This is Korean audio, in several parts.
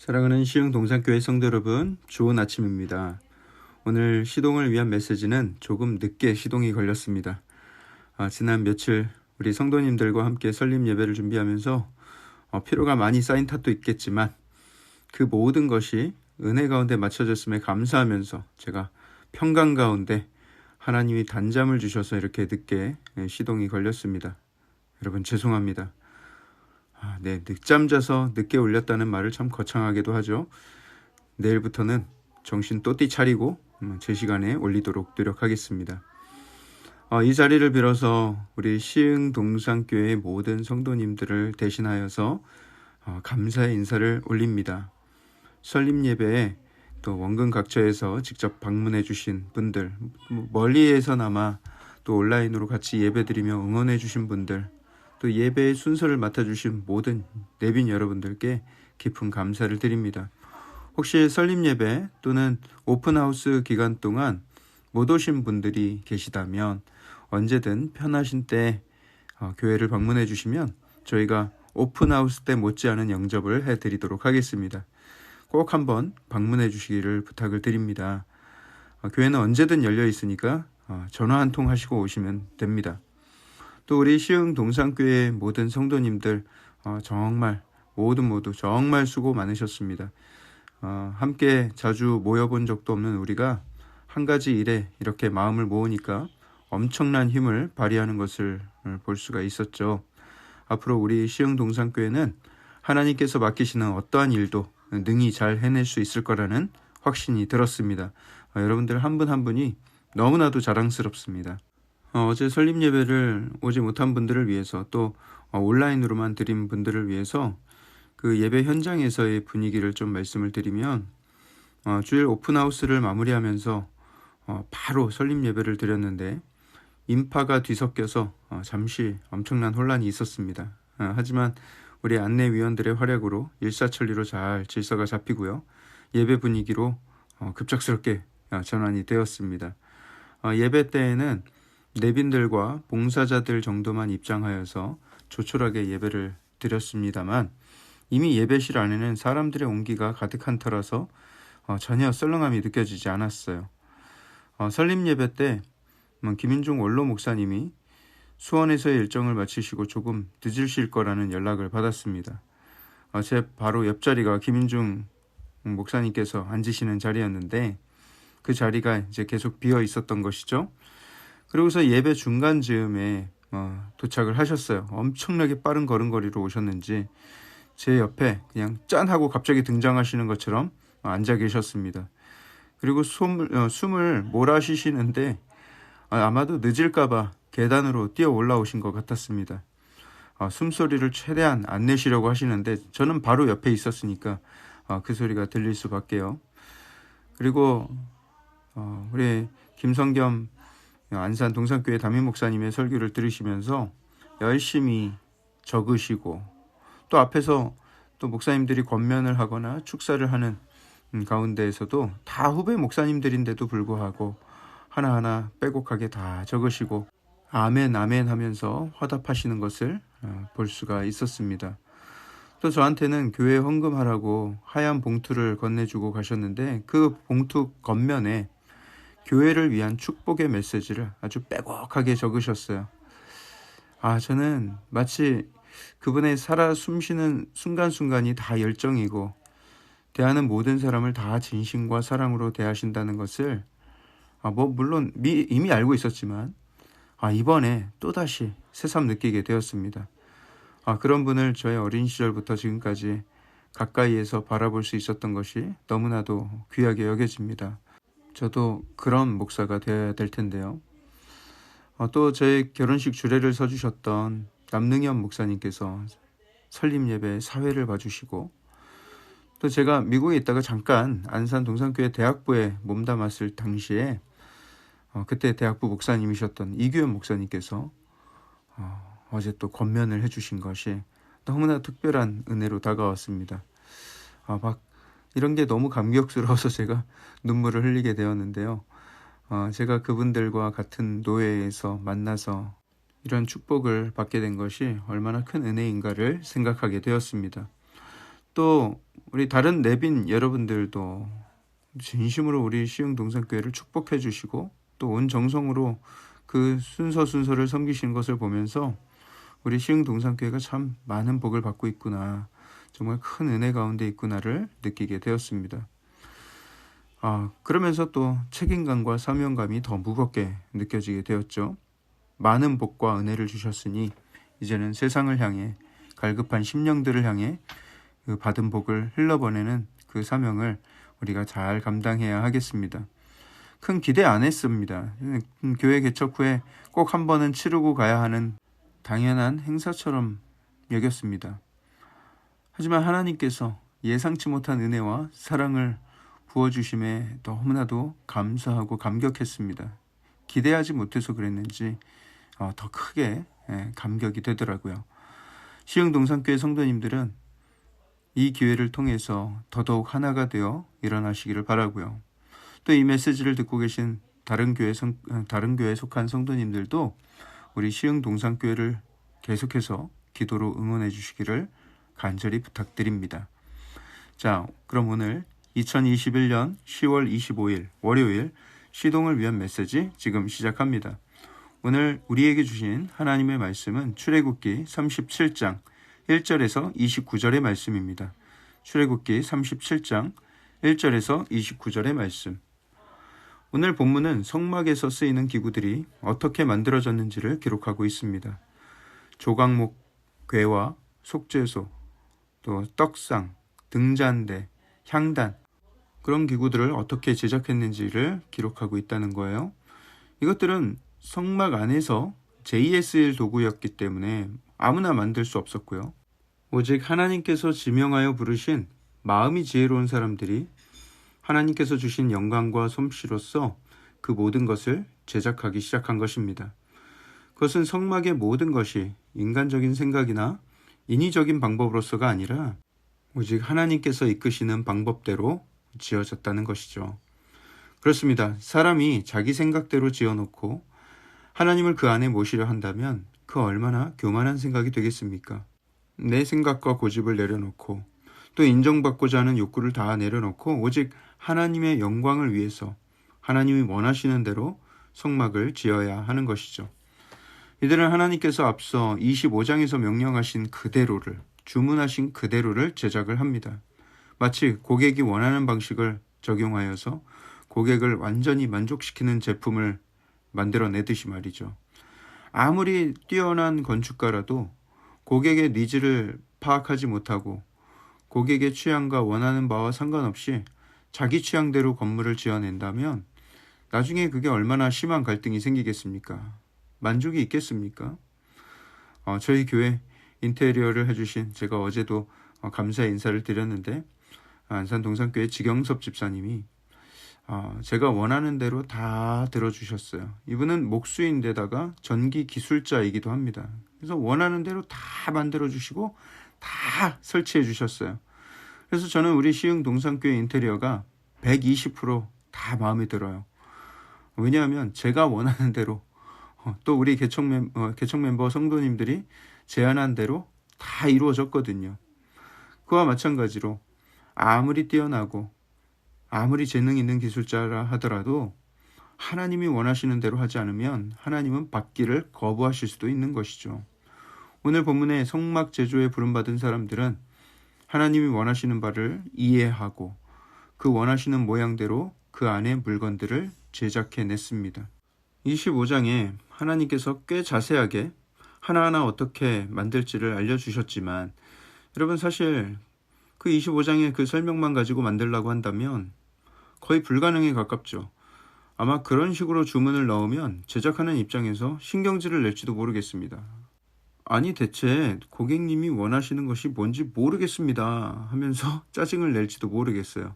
사랑하는 시흥 동산교회 성도 여러분, 좋은 아침입니다. 오늘 시동을 위한 메시지는 조금 늦게 시동이 걸렸습니다. 아, 지난 며칠 우리 성도님들과 함께 설립 예배를 준비하면서 어, 피로가 많이 쌓인 탓도 있겠지만 그 모든 것이 은혜 가운데 맞춰졌음에 감사하면서 제가 평강 가운데 하나님이 단잠을 주셔서 이렇게 늦게 예, 시동이 걸렸습니다. 여러분 죄송합니다. 아, 네, 늦잠 자서 늦게 올렸다는 말을 참 거창하게도 하죠. 내일부터는 정신 또띠 차리고 음, 제 시간에 올리도록 노력하겠습니다. 어, 이 자리를 빌어서 우리 시흥 동산교회 모든 성도님들을 대신하여서 어, 감사의 인사를 올립니다. 설립 예배에 또 원근 각처에서 직접 방문해 주신 분들, 뭐 멀리에서나마 또 온라인으로 같이 예배드리며 응원해 주신 분들, 또 예배의 순서를 맡아주신 모든 내빈 여러분들께 깊은 감사를 드립니다. 혹시 설립 예배 또는 오픈하우스 기간 동안 못 오신 분들이 계시다면 언제든 편하신 때 어, 교회를 방문해 주시면 저희가 오픈하우스 때 못지않은 영접을 해 드리도록 하겠습니다. 꼭 한번 방문해 주시기를 부탁을 드립니다. 어, 교회는 언제든 열려 있으니까 어, 전화 한 통 하시고 오시면 됩니다. 또 우리 시흥 동산교회 모든 성도님들 정말 모두 모두 정말 수고 많으셨습니다. 함께 자주 모여본 적도 없는 우리가 한 가지 일에 이렇게 마음을 모으니까 엄청난 힘을 발휘하는 것을 볼 수가 있었죠. 앞으로 우리 시흥 동산교회는 하나님께서 맡기시는 어떠한 일도 능히 잘 해낼 수 있을 거라는 확신이 들었습니다. 어, 여러분들 한 분한 한 분이 너무나도 자랑스럽습니다. 어, 제 설립 예배를 오지 못한 분들을 위해서 또 어, 온라인으로만 드린 분들을 위해서 그 예배 현장에서의 분위기를 좀 말씀을 드리면 어, 주일 오픈하우스를 마무리하면서 어, 바로 설립 예배를 드렸는데 인파가 뒤섞여서 어, 잠시 엄청난 혼란이 있었습니다. 어, 하지만 우리 안내위원들의 활약으로 일사천리로 잘 질서가 잡히고요. 예배 분위기로 어, 급작스럽게 어, 전환이 되었습니다. 어, 예배 때에는 내빈들과 봉사자들 정도만 입장하여서 조촐하게 예배를 드렸습니다만 이미 예배실 안에는 사람들의 온기가 가득한 터라서 전혀 썰렁함이 느껴지지 않았어요. 설립 예배 때뭐 김인중 원로 목사님이 수원에서의 일정을 마치시고 조금 늦으실 거라는 연락을 받았습니다. 어, 제 바로 옆자리가 김인중 목사님께서 앉으시는 자리였는데 그 자리가 이제 계속 비어 있었던 것이죠. 그리고서 예배 중간 즈음에 어, 도착을 하셨어요. 엄청나게 빠른 걸음걸이로 오셨는지 제 옆에 그냥 짠 하고 갑자기 등장하시는 것처럼 앉아 계셨습니다. 그리고 숨을, 어, 숨을 몰아쉬시는데 아, 아마도 늦을까봐 계단으로 뛰어 올라오신 것 같았습니다. 어, 숨소리를 최대한 안 내시려고 하시는데 저는 바로 옆에 있었으니까 어, 그 소리가 들릴 수밖에요. 그리고 어, 우리 김성겸 안산 동산교회 담임 목사님의 설교를 들으시면서 열심히 적으시고 또 앞에서 또 목사님들이 권면을 하거나 축사를 하는 가운데에서도 다 후배 목사님들인데도 불구하고 하나하나 빼곡하게 다 적으시고 아멘 아멘 하면서 화답하시는 것을 어, 볼 수가 있었습니다. 또 저한테는 교회 헌금하라고 하얀 봉투를 건네주고 가셨는데 그 봉투 겉면에 교회를 위한 축복의 메시지를 아주 빼곡하게 적으셨어요. 아, 저는 마치 그분의 살아 숨쉬는 순간순간이 다 열정이고 대하는 모든 사람을 다 진심과 사랑으로 대하신다는 것을 아, 뭐 물론 미, 이미 알고 있었지만 아, 이번에 또다시 새삼 느끼게 되었습니다. 아, 그런 분을 저의 어린 시절부터 지금까지 가까이에서 바라볼 수 있었던 것이 너무나도 귀하게 여겨집니다. 저도 그런 목사가 되어야 될 텐데요. 어, 또제 결혼식 주례를 서주셨던 남능현 목사님께서 설립 예배 사회를 봐주시고 또 제가 미국에 있다가 잠깐 안산 동산교회 대학부에 몸담았을 당시에 어, 그때 대학부 목사님이셨던 이규현 목사님께서 어, 어제 또 권면을 해주신 것이 너무나 특별한 은혜로 다가왔습니다. 아, 막 이런 게 너무 감격스러워서 제가 눈물을 흘리게 되었는데요. 어, 제가 그분들과 같은 노예에서 만나서 이런 축복을 받게 된 것이 얼마나 큰 은혜인가를 생각하게 되었습니다. 또 우리 다른 내빈 여러분들도 진심으로 우리 시흥 동산교회를 축복해 주시고 또 온 정성으로 그 순서 순서를 섬기시는 것을 보면서 우리 시흥 동산교회가 참 많은 복을 받고 있구나. 정말 큰 은혜 가운데 있구나를 느끼게 되었습니다. 아, 그러면서 또 책임감과 사명감이 더 무겁게 느껴지게 되었죠. 많은 복과 은혜를 주셨으니 이제는 세상을 향해 갈급한 심령들을 향해 그 받은 복을 흘러보내는 그 사명을 우리가 잘 감당해야 하겠습니다. 큰 기대 안 했습니다. 음, 교회 개척 후에 꼭 한 번은 치르고 가야 하는 당연한 행사처럼 여겼습니다. 하지만 하나님께서 예상치 못한 은혜와 사랑을 부어주심에 너무나도 감사하고 감격했습니다. 기대하지 못해서 그랬는지 어, 더 크게 예, 감격이 되더라고요. 시흥동산교회 성도님들은 이 기회를 통해서 더더욱 하나가 되어 일어나시기를 바라고요. 또 이 메시지를 듣고 계신 다른 교회 성, 어, 다른 교회에 속한 성도님들도 우리 시흥 동산교회를 계속해서 기도로 응원해 주시기를 간절히 부탁드립니다. 자, 그럼 오늘 2021년 10월 25일 월요일 시동을 위한 메시지 지금 시작합니다. 오늘 우리에게 주신 하나님의 말씀은 출애굽기 37장 1절에서 29절의 말씀입니다. 출애굽기 37장 1절에서 29절의 말씀. 오늘 본문은 성막에서 쓰이는 기구들이 어떻게 만들어졌는지를 기록하고 있습니다. 조각목 괴와 속죄소, 또 떡상, 등잔대, 향단 그런 기구들을 어떻게 제작했는지를 기록하고 있다는 거예요. 이것들은 성막 안에서 JSL 도구였기 때문에 아무나 만들 수 없었고요. 오직 하나님께서 지명하여 부르신 마음이 지혜로운 사람들이 하나님께서 주신 영광과 솜씨로서 그 모든 것을 제작하기 시작한 것입니다. 그것은 성막의 모든 것이 인간적인 생각이나 인위적인 방법으로서가 아니라 오직 하나님께서 이끄시는 방법대로 지어졌다는 것이죠. 그렇습니다. 사람이 자기 생각대로 지어놓고 하나님을 그 안에 모시려 한다면 그 얼마나 교만한 생각이 되겠습니까? 내 생각과 고집을 내려놓고 또 인정받고자 하는 욕구를 다 내려놓고 오직 하나님의 영광을 위해서 하나님이 원하시는 대로 성막을 지어야 하는 것이죠. 이들은 하나님께서 앞서 25장에서 명령하신 그대로를 주문하신 그대로를 제작을 합니다. 마치 고객이 원하는 방식을 적용하여서 고객을 완전히 만족시키는 제품을 만들어내듯이 말이죠. 아무리 뛰어난 건축가라도 고객의 니즈를 파악하지 못하고 고객의 취향과 원하는 바와 상관없이 자기 취향대로 건물을 지어낸다면 나중에 그게 얼마나 심한 갈등이 생기겠습니까? 만족이 있겠습니까? 어, 저희 교회 인테리어를 해주신 제가 어제도 어, 감사 인사를 드렸는데 안산 동산교회 지경섭 집사님이 어, 제가 원하는 대로 다 들어주셨어요. 이분은 목수인데다가 전기 기술자이기도 합니다. 그래서 원하는 대로 다 만들어 주시고 다 설치해 주셨어요. 그래서 저는 우리 시흥 동산교회 인테리어가 120%다 마음에 들어요. 왜냐하면 제가 원하는 대로 어, 또 우리 개척, 멤, 어, 개척 멤버 성도님들이 제안한 대로 다 이루어졌거든요. 그와 마찬가지로 아무리 뛰어나고 아무리 재능 있는 기술자라 하더라도 하나님이 원하시는 대로 하지 않으면 하나님은 받기를 거부하실 수도 있는 것이죠. 오늘 본문의 성막 제조에 부름받은 사람들은 하나님이 원하시는 바를 이해하고 그 원하시는 모양대로 그 안에 물건들을 제작해 냈습니다. 25장에 하나님께서 꽤 자세하게 하나하나 어떻게 만들지를 알려주셨지만 여러분 사실 그 25장의 그 설명만 가지고 만들라고 한다면 거의 불가능에 가깝죠. 아마 그런 식으로 주문을 넣으면 제작하는 입장에서 신경질을 낼지도 모르겠습니다. 아니 대체 고객님이 원하시는 것이 뭔지 모르겠습니다 하면서 짜증을 낼지도 모르겠어요.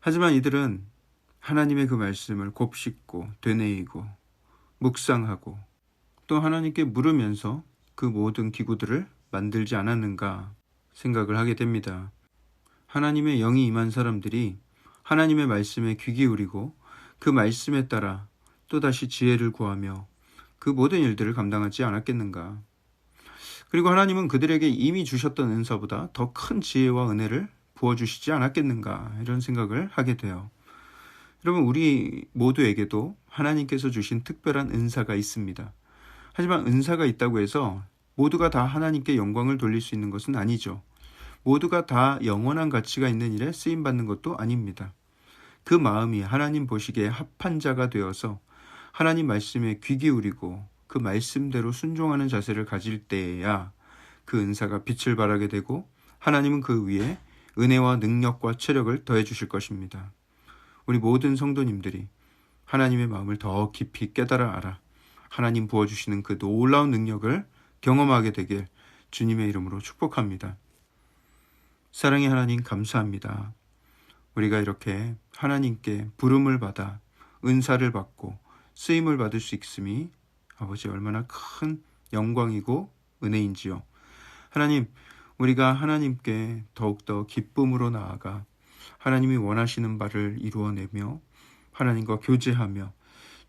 하지만 이들은 하나님의 그 말씀을 곱씹고 되뇌이고 묵상하고 또 하나님께 물으면서 그 모든 기구들을 만들지 않았는가 생각을 하게 됩니다. 하나님의 영이 임한 사람들이 하나님의 말씀에 귀 기울이고 그 말씀에 따라 또다시 지혜를 구하며 그 모든 일들을 감당하지 않았겠는가. 그리고 하나님은 그들에게 이미 주셨던 은사보다 더 큰 지혜와 은혜를 부어주시지 않았겠는가 이런 생각을 하게 돼요. 여러분 우리 모두에게도 하나님께서 주신 특별한 은사가 있습니다. 하지만 은사가 있다고 해서 모두가 다 하나님께 영광을 돌릴 수 있는 것은 아니죠. 모두가 다 영원한 가치가 있는 일에 쓰임 받는 것도 아닙니다. 그 마음이 하나님 보시기에 합한 자가 되어서 하나님 말씀에 귀 기울이고 그 말씀대로 순종하는 자세를 가질 때에야 그 은사가 빛을 발하게 되고 하나님은 그 위에 은혜와 능력과 체력을 더해 주실 것입니다. 우리 모든 성도님들이 하나님의 마음을 더 깊이 깨달아 알아 하나님 부어주시는 그 놀라운 능력을 경험하게 되길 주님의 이름으로 축복합니다. 사랑의 하나님 감사합니다. 우리가 이렇게 하나님께 부름을 받아 은사를 받고 쓰임을 받을 수 있음이 아버지 얼마나 큰 영광이고 은혜인지요. 하나님, 우리가 하나님께 더욱더 기쁨으로 나아가 하나님이 원하시는 바를 이루어내며 하나님과 교제하며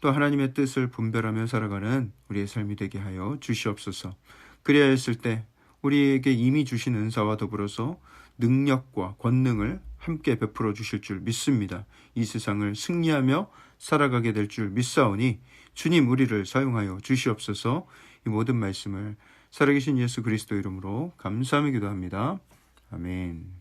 또 하나님의 뜻을 분별하며 살아가는 우리의 삶이 되게 하여 주시옵소서. 그래야 했을 때 우리에게 이미 주신 은사와 더불어서 능력과 권능을 함께 베풀어 주실 줄 믿습니다. 이 세상을 승리하며 살아가게 될 줄 믿사오니 주님 우리를 사용하여 주시옵소서. 이 모든 말씀을 살아계신 예수 그리스도 이름으로 감사하며 기도합니다. 아멘.